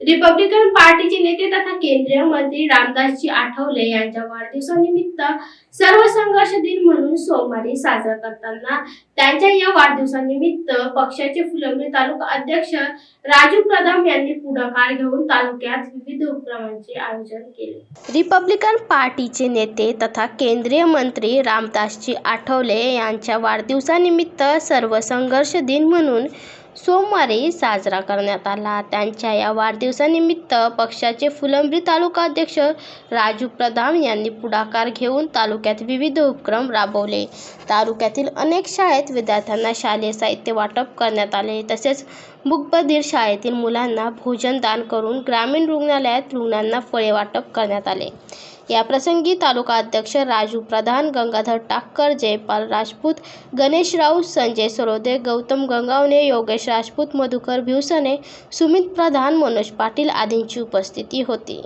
Republican पार्टीचे नेते तथा केंद्रीय मंत्री रामदासजी आठवले यांच्या वाढदिवसानिमित्त सर्व संघर्ष दिन म्हणून सोमवारी साजरा करताना त्यांच्या या वाढदिवसानिमित्त पक्षाचे फुलंब्री तालुका अध्यक्ष राजू प्रधान यांनी पुढाकार घेऊन तालुक्यात विविध उपक्रमांचे आयोजन केले. रिपब्लिकन पार्टीचे नेते तथा केंद्रीय मंत्री रामदासजी आठवले यांच्या वाढदिवसानिमित्त सर्व संघर्ष दिन म्हणून सोमवारी साजरा करण्यात आला. त्यांच्या या वाढदिवसानिमित्त पक्षाचे फुलंब्री तालुका अध्यक्ष राजू प्रधान यांनी पुढाकार घेऊन तालुक्यात विविध उपक्रम राबवले. तालुक्यातील अनेक शाळेत विद्यार्थ्यांना शालेय साहित्य वाटप करण्यात आले. तसेच मुकबधीर शाळेतील मुलांना भोजन दान करून ग्रामीण रुग्णालयात रुग्णांना फळे वाटप करण्यात आले. याप्रसंगी तालुका अध्यक्ष राजू प्रधान गंगाधर टाक्कर जयपाल राजपूत गणेश राऊत संजय सरोदे गौतम गंगावणे योगेश राजपूत मधुकर भिवसने सुमित प्रधान मनोज पाटील आदींची उपस्थिती होती.